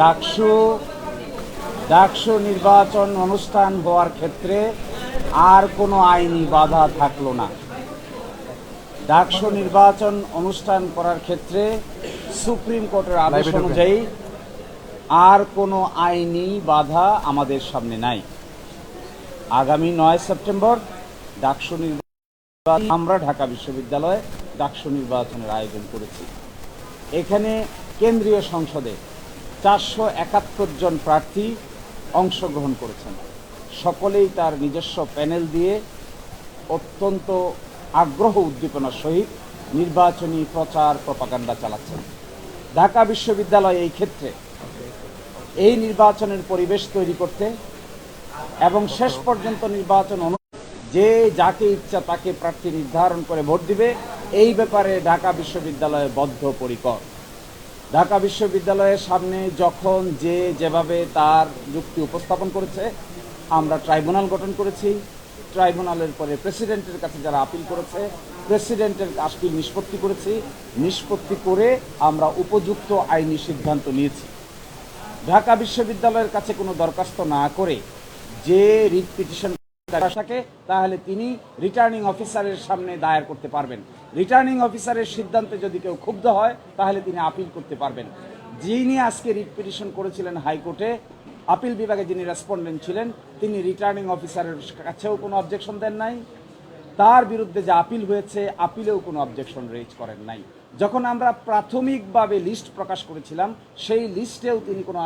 ডাকসু ডাকসু নির্বাচন অনুষ্ঠান হওয়ার ক্ষেত্রে আর কোনো আইনি বাধা থাকল না। ডাকসু নির্বাচন অনুষ্ঠান করার ক্ষেত্রে সুপ্রিম কোর্টের আদেশ অনুযায়ী আর কোনো আইনি বাধা আমাদের সামনে নাই। আগামী নয় সেপ্টেম্বর ডাকসু নির্বাচন আমরা ঢাকা বিশ্ববিদ্যালয়ে ডাকসু নির্বাচনের আয়োজন করেছি। এখানে কেন্দ্রীয় সংসদে চারশো একাত্তর জন প্রার্থী অংশগ্রহণ করেছেন। সকলেই তার নিজস্ব প্যানেল দিয়ে অত্যন্ত আগ্রহ উদ্দীপনার সহিত নির্বাচনী প্রচার প্রপাগান্ডা চালাচ্ছেন। ঢাকা বিশ্ববিদ্যালয় এই ক্ষেত্রে এই নির্বাচনের পরিবেশ তৈরি করতে এবং শেষ পর্যন্ত নির্বাচন অনু যে যাকে ইচ্ছা তাকে প্রার্থী নির্ধারণ করে ভোট দিবে, এই ব্যাপারে ঢাকা বিশ্ববিদ্যালয় বদ্ধপরিকর। ঢাকা বিশ্ববিদ্যালয়ের সামনে যখন যে যেভাবে তার যুক্তি উপস্থাপন করেছে, আমরা ট্রাইব্যুনাল গঠন করেছি। ট্রাইব্যুনালের পরে প্রেসিডেন্টের কাছে যারা আপিল করেছে, প্রেসিডেন্টের আপিল নিষ্পত্তি করেছি। নিষ্পত্তি করে আমরা উপযুক্ত আইনি সিদ্ধান্ত নিয়েছি। ঢাকা বিশ্ববিদ্যালয়ের কাছে কোনো দরখাস্ত না করে যে রিট পিটিশন থাকে তাহলে তিনি রিটার্নিং অফিসারের সামনে দায়ের করতে পারবেন। রিটার্নিং অফিসারের সিদ্ধান্তে যদি কেউ ক্ষুব্ধ হয়, তাহলে তিনি আপিল করতে পারবেন। যিনি আজকে রিট পিটিশন করেছিলেন হাইকোর্টে আপিল বিভাগে যিনি রেসপন্ডেন্ট ছিলেন, তিনি রিটার্নিং অফিসারের কাছেও কোনো অবজেকশন দেন নাই। তার বিরুদ্ধে যে আপিল হয়েছে আপিলেও কোনো অবজেকশন রেজ করেন নাই। যখন আমরা প্রাথমিকভাবে লিস্ট প্রকাশ করেছিলাম, সেই লিস্টেও তিনি কোনো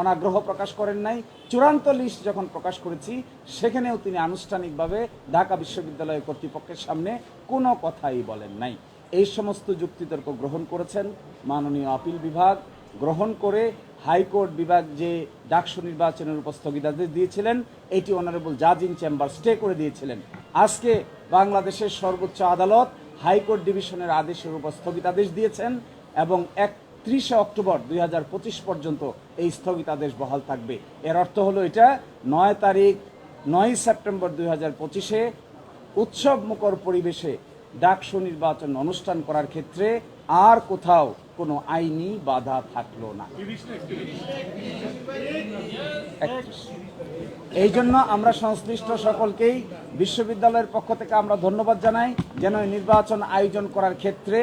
অনাগ্রহ প্রকাশ করেন নাই। চূড়ান্ত লিস্ট যখন প্রকাশ করেছি, সেখানেও তিনি আনুষ্ঠানিকভাবে ঢাকা বিশ্ববিদ্যালয় কর্তৃপক্ষের সামনে কোনো কথাই বলেন নাই। এই সমস্ত যুক্তিতর্ক গ্রহণ করেছেন মাননীয় আপিল বিভাগ। গ্রহণ করে হাইকোর্ট বিভাগ যে ডাকসু নির্বাচনের উপর স্থগিতাদেশ দিয়েছিলেন, এটি অনারেবল জাজ চেম্বার স্টে করে দিয়েছিলেন। আজকে বাংলাদেশের সর্বোচ্চ আদালত হাইকোর্ট ডিভিশনের আদেশের উপর স্থগিতাদেশ দিয়েছেন এবং একত্রিশে অক্টোবর দুই হাজার পঁচিশ পর্যন্ত এই স্থগিতাদেশ বহাল থাকবে। এর অর্থ হলো এটা, নয় তারিখ নয় সেপ্টেম্বর দুই হাজার পঁচিশে উৎসব মুখর পরিবেশে ডাকসু নির্বাচন অনুষ্ঠান করার ক্ষেত্রে আর কোথাও কোনো আইনি বাধা থাকল না। এই জন্য আমরা সংশ্লিষ্ট সকলকেই বিশ্ববিদ্যালয়ের পক্ষ থেকে আমরা ধন্যবাদ জানাই যেন নির্বাচন আয়োজন করার ক্ষেত্রে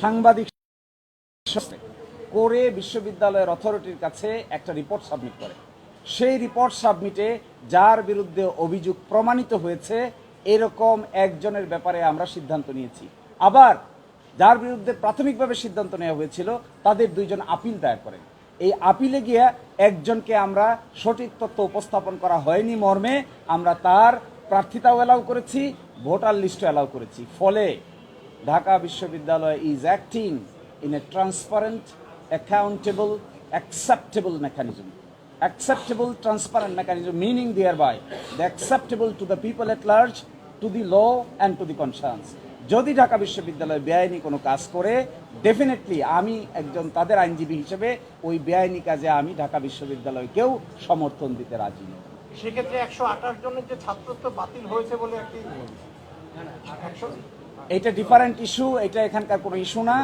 সাংবাদিক করে বিশ্ববিদ্যালয়ের অথরিটির কাছে একটা রিপোর্ট সাবমিট করে। সেই রিপোর্ট সাবমিটে যার বিরুদ্ধে অভিযোগ প্রমাণিত হয়েছে এরকম একজনের ব্যাপারে আমরা সিদ্ধান্ত নিয়েছি। আবার যার বিরুদ্ধে প্রাথমিকভাবে সিদ্ধান্ত নেওয়া হয়েছিল তাদের দুইজন আপিল দায়ের করেন। এই আপিলে গিয়া একজনকে আমরা সঠিক তথ্য উপস্থাপন করা হয়নি মর্মে আমরা তার প্রার্থিতাও অ্যালাউ করেছি ভোটার লিস্টও অ্যালাউ করেছি। ফলে ঢাকা বিশ্ববিদ্যালয় is acting in a transparent, accountable, acceptable mechanism. Acceptable, transparent mechanism, meaning thereby the acceptable to the people at large, to the law and to the conscience. যদি ঢাকা বিশ্ববিদ্যালয় বেআইনি কোনো কাজ করে ডেফিনেটলি আমি একজন তাদের আইনজীবী হিসেবে ওই বেআইনি কাজে আমি ঢাকা বিশ্ববিদ্যালয়কেও সমর্থন দিতে রাজি নই সেক্ষেত্রে একশো আঠাশ জনের যে ছাত্রত্ব বাতিল হয়েছে বলে একটি এটা ডিফারেন্ট ইস্যু এটা এখানকার কোনো ইস্যু না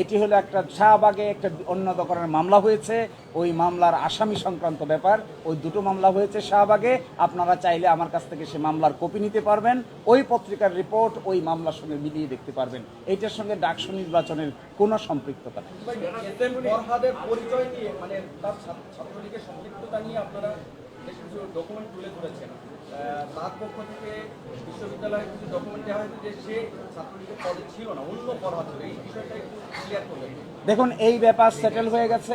এটি হলো একটা শাহবাগে একটা অন্য দোকানের মামলা হয়েছে। ওই মামলার আসামি সংক্রান্ত ব্যাপার। ওই দুটো মামলা হয়েছে শাহবাগে। আপনারা চাইলে আমার কাছ থেকে সে মামলার কপি নিতে পারবেন। ওই পত্রিকার রিপোর্ট ওই মামলার সঙ্গে মিলিয়ে দেখতে পারবেন। এইটার সঙ্গে ডাকসু নির্বাচনের কোনো সম্পৃক্ততা নেই। বেশ কিছু ডকুমেন্ট তুলে ধরেছেন। তার পক্ষ থেকে বিশ্ববিদ্যালয়ের কিছু ডকুমেন্ট দেওয়া হয়েছে যে সে ছাত্রলীগের পদে ছিল না অন্য ছিল। এই বিষয়টা একটু ক্লিয়ার করবেন দেখুন এই ব্যাপার সেটেল হয়ে গেছে।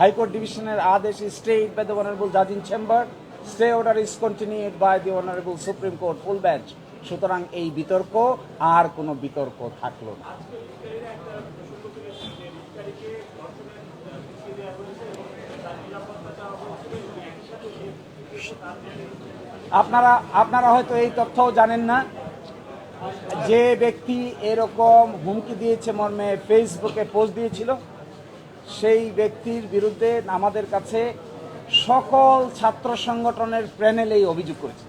হাইকোর্ট ডিভিশনের আদেশ স্টেট বাই দ্য অনারেবল জাজ in chamber stay order is continued by the honourable supreme court full bench সুতরাং এই বিতর্ক আর কোনো বিতর্ক থাকল না। আপনারা আপনারা হয়তো এই তথ্যও জানেন না। যে ব্যক্তি এরকম হুমকি দিয়েছে মর্মে ফেসবুকে পোস্ট দিয়েছিল, সেই ব্যক্তির বিরুদ্ধে আমাদের কাছে সকল ছাত্র সংগঠনের প্যানেলেই অভিযোগ করেছে।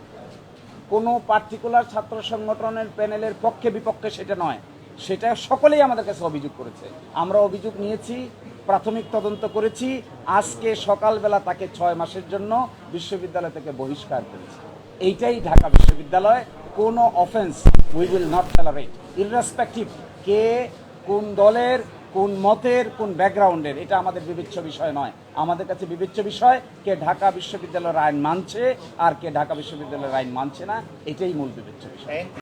কোনো পার্টিকুলার ছাত্র সংগঠনের প্যানেলের পক্ষে বিপক্ষে সেটা নয়, সেটা সকলেই আমাদের কাছে অভিযোগ করেছে। আমরা অভিযোগ নিয়েছি প্রাথমিক তদন্ত করেছি। আজকে সকালবেলা তাকে ছয় মাসের জন্য বিশ্ববিদ্যালয় থেকে বহিষ্কার করেছি। এইটাই ঢাকা বিশ্ববিদ্যালয়। কোনো offence we will not tolerate irrespective কে কোন দলের, কোন মতের, কোন ব্যাকগ্রাউন্ডের এটা আমাদের বিবেচ্য বিষয় নয়। আমাদের কাছে বিবেচ্য বিষয় কে ঢাকা বিশ্ববিদ্যালয়ের আইন মানছে আর কে ঢাকা বিশ্ববিদ্যালয়ের আইন মানছে না, এটাই মূল বিবেচ্য বিষয়।